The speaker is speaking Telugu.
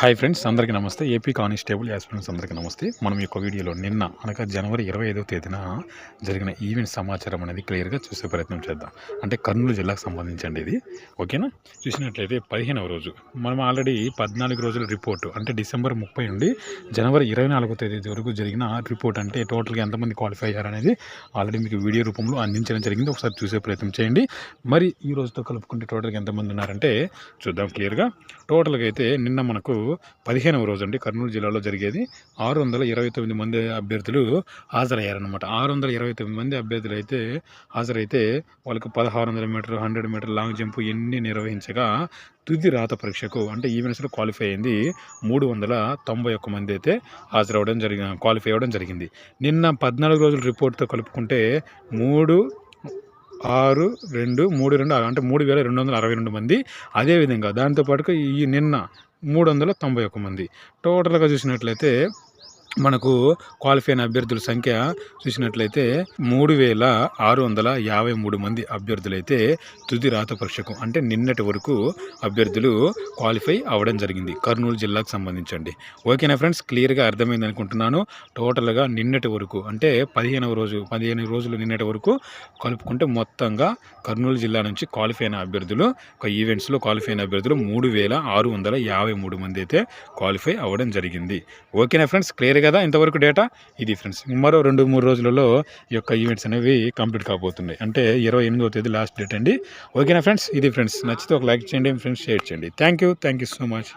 హాయ్ ఫ్రెండ్స్ అందరికీ నమస్తే. ఏపీ కానిస్టేబుల్ యాస్పిరెంట్స్ అందరికీ నమస్తే. మనం ఈ యొక్క వీడియోలో నిన్న అనగా జనవరి ఇరవై ఐదవ తేదీన జరిగిన ఈవెంట్ సమాచారం అనేది క్లియర్గా చూసే ప్రయత్నం చేద్దాం. అంటే కర్నూలు జిల్లాకు సంబంధించండి ఇది. ఓకేనా? చూసినట్లయితే పదిహేనవ రోజు. మనం ఆల్రెడీ పద్నాలుగు రోజుల రిపోర్ట్ అంటే డిసెంబర్ ముప్పై నుండి జనవరి ఇరవై నాలుగో తేదీ వరకు జరిగిన రిపోర్ట్ అంటే టోటల్గా ఎంతమంది క్వాలిఫై అయ్యారనేది ఆల్రెడీ మీకు వీడియో రూపంలో అందించడం జరిగింది. ఒకసారి చూసే ప్రయత్నం చేయండి. మరి ఈ రోజుతో కలుపుకుంటే టోటల్గా ఎంతమంది ఉన్నారంటే చూద్దాం క్లియర్గా. టోటల్గా అయితే నిన్న మనకు పదిహేనవ రోజు అండి కర్నూలు జిల్లాలో జరిగేది. ఆరు వందల ఇరవై తొమ్మిది మంది అభ్యర్థులు హాజరయ్యారనమాట ఆరు వందల ఇరవై తొమ్మిది మంది అభ్యర్థులు అయితే హాజరైతే వాళ్ళకి పదహారు వందల metre hundred metre long jump ఎన్ని నిర్వహించగా తుది రాత పరీక్షకు అంటే ఈవెంట్స్లో క్వాలిఫై అయింది మూడు వందల తొంభై ఒక్క మంది అయితే హాజరవడం జరిగిన క్వాలిఫై అవ్వడం జరిగింది. నిన్న పద్నాలుగు రోజుల రిపోర్ట్తో కలుపుకుంటే మూడు ఆరు రెండు మూడు రెండు అంటే మూడు వేల రెండు వందల అరవై రెండు మంది. అదేవిధంగా దాంతోపాటుగా ఈ నిన్న మూడు వందల తొంభై ఒక మంది. టోటల్గా చూసినట్లయితే మనకు క్వాలిఫై అయిన అభ్యర్థుల సంఖ్య చూసినట్లయితే మూడు వేల ఆరు వందల యాభై మూడు మంది అభ్యర్థులైతే తుది రాత పరీక్షకు అంటే నిన్నటి వరకు అభ్యర్థులు క్వాలిఫై అవ్వడం జరిగింది కర్నూలు జిల్లాకు సంబంధించండి. ఓకేనా ఫ్రెండ్స్? క్లియర్గా అర్థమైంది అనుకుంటున్నాను. టోటల్గా నిన్నటి వరకు అంటే పదిహేనవ రోజు పదిహేను రోజులు నిన్నటి వరకు కలుపుకుంటే మొత్తంగా కర్నూలు జిల్లా నుంచి క్వాలిఫై అయిన అభ్యర్థులు ఒక ఈవెంట్స్లో క్వాలిఫై అయిన అభ్యర్థులు మూడు వేల ఆరు వందల యాభై మూడు మంది అయితే క్వాలిఫై అవ్వడం జరిగింది. ఓకేనా ఫ్రెండ్స్? క్లియర్ కదా ఇంతవరకు డేటా ఇది ఫ్రెండ్స్ మరో రెండు మూడు రోజులలో ఈ యొక్క ఈవెంట్స్ అనేవి కంప్లీట్ కాబోతున్నాయి. అంటే ఇరవై ఎనిమిదవ తేదీ లాస్ట్ డేట్ అండి. ఓకేనా ఫ్రెండ్స్ ఇది ఫ్రెండ్స్ నచ్చితే ఒక లైక్ చేయండి ఫ్రెండ్స్ షేర్ చేయండి. Thank you thank you so much